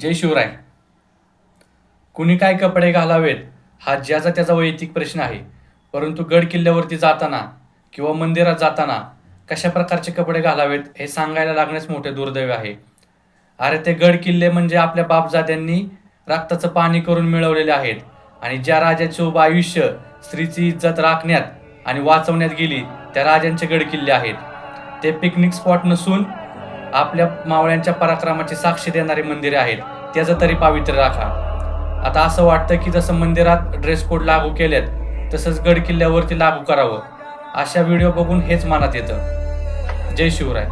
जय शिवराय. कुणी काय कपडे घालावेत हा ज्याचा त्याचा वैयक्तिक प्रश्न आहे. परंतु गड किल्ल्यावरती जाताना किंवा मंदिरात जाताना कशा प्रकारचे कपडे घालावेत हे सांगायला लागण्यास मोठे दुर्दैव आहे. अरे ते गड किल्ले म्हणजे आपल्या बापजाद्यांनी रक्ताचं पाणी करून मिळवलेले आहेत आणि ज्या राजाचे उभं आयुष्य स्त्रीची इज्जत राखण्यात आणि वाचवण्यात गेली त्या राजांचे गड किल्ले आहेत. ते पिकनिक स्पॉट नसून आपल्या मावळ्यांच्या पराक्रमाची साक्ष देणारी मंदिरे आहेत. त्याचं तरी पावित्र्य राखा. आता असं वाटतं की जसं मंदिरात ड्रेस कोड लागू केलेत तसंच गड किल्ल्यावरती लागू करावं. अशा व्हिडिओ बघून हेच मनात येतं. जय शिवराय.